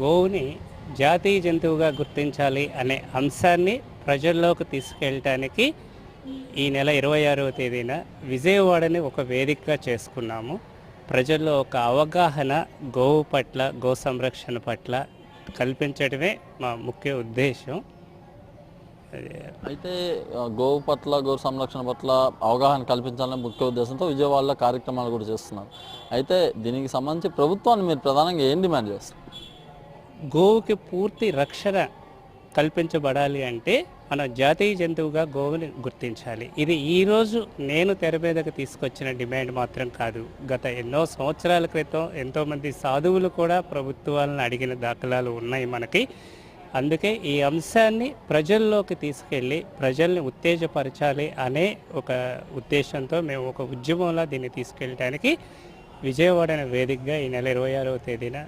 గోవుని జాతీయ జంతువుగా గుర్తించాలి అనే అంశాన్ని ప్రజల్లోకి తీసుకెళ్ళటానికి ఈ నెల ఇరవై ఆరవ తేదీన విజయవాడని ఒక వేదికగా చేసుకున్నాము. ప్రజల్లో ఒక అవగాహన గోవు పట్ల గో సంరక్షణ పట్ల కల్పించడమే మా ముఖ్య ఉద్దేశం. అయితే గోవు పట్ల గో సంరక్షణ పట్ల అవగాహన కల్పించాలనే ముఖ్య ఉద్దేశంతో విజయవాడలో కార్యక్రమాలు కూడా చేస్తున్నారు. అయితే దీనికి సంబంధించి ప్రభుత్వాన్ని మీరు ప్రధానంగా ఏం డిమాండ్ చేస్తారు? గోవుకి పూర్తి రక్షణ కల్పించబడాలి అంటే మనం జాతీయ జంతువుగా గోవుని గుర్తించాలి. ఇది ఈరోజు నేను తెర మీదకు తీసుకొచ్చిన డిమాండ్ మాత్రం కాదు. గత ఎన్నో సంవత్సరాల క్రితం ఎంతోమంది సాధువులు కూడా ప్రభుత్వాలను అడిగిన దాఖలాలు ఉన్నాయి మనకి. అందుకే ఈ అంశాన్ని ప్రజల్లోకి తీసుకెళ్ళి ప్రజల్ని ఉత్తేజపరచాలి అనే ఒక ఉద్దేశంతో మేము ఒక ఉద్యమంలా దీన్ని తీసుకెళ్ళడానికి విజయవాడ అనే వేదికగా ఈ నెల ఇరవై ఆరవ తేదీన